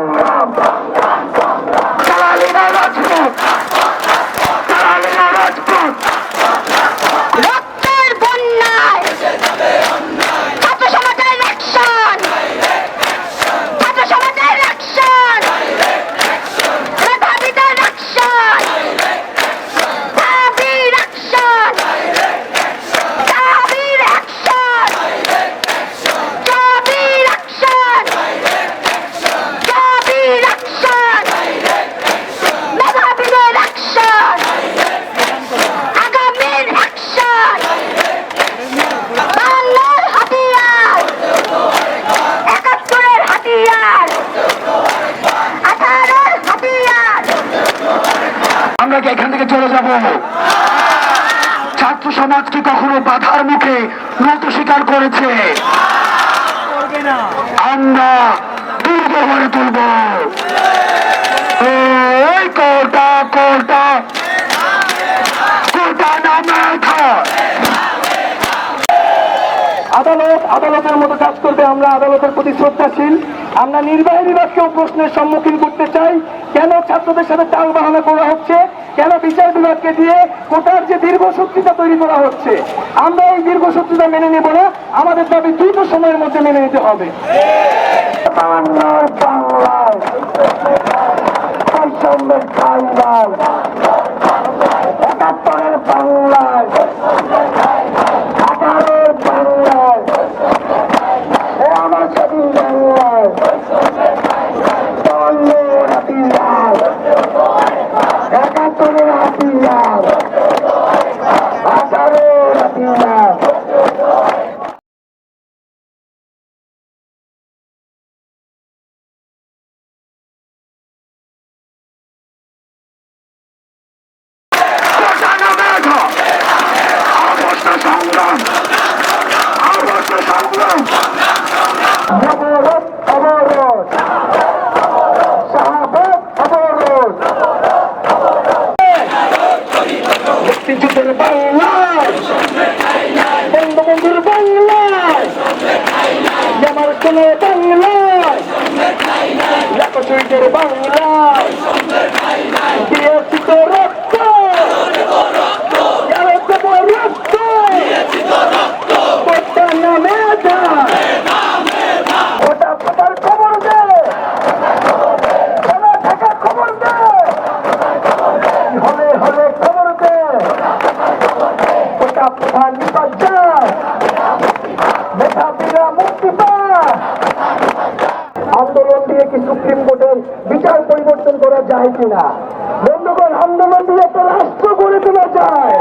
Caramba! আমরা এখান থেকে চলে যাব। ছাত্র সমাজ কি কখনো বাধার মুখে নত স্বীকার করেছে। আমরা দুর্গ হয়ে তুলব আদালত আদালতের মতো কাজ করবে, আমরা আদালতের প্রতি শ্রদ্ধাশীল। আমরা নির্বাহী বিভাগকেও প্রশ্নের সম্মুখীন করতে চাই, কেন ছাত্রদের সাথে টাল বাহানা করা হচ্ছে? কেন বিচার বিভাগকে দিয়ে কোটার যে দীর্ঘসূত্রিতা তৈরি করা হচ্ছে? আমরা এই দীর্ঘসূত্রিতা মেনে নেব না, আমাদের দাবি দ্রুত সময়ের মধ্যে মেনে নিতে হবে। বাংলায় বাংলায় আমার কোনে বাংলায় পরিবর্তন করা যায় কিনা? বন্ধুগণ আন্দোলন দিয়ে একটা রাষ্ট্র গড়ে তোলা যায়।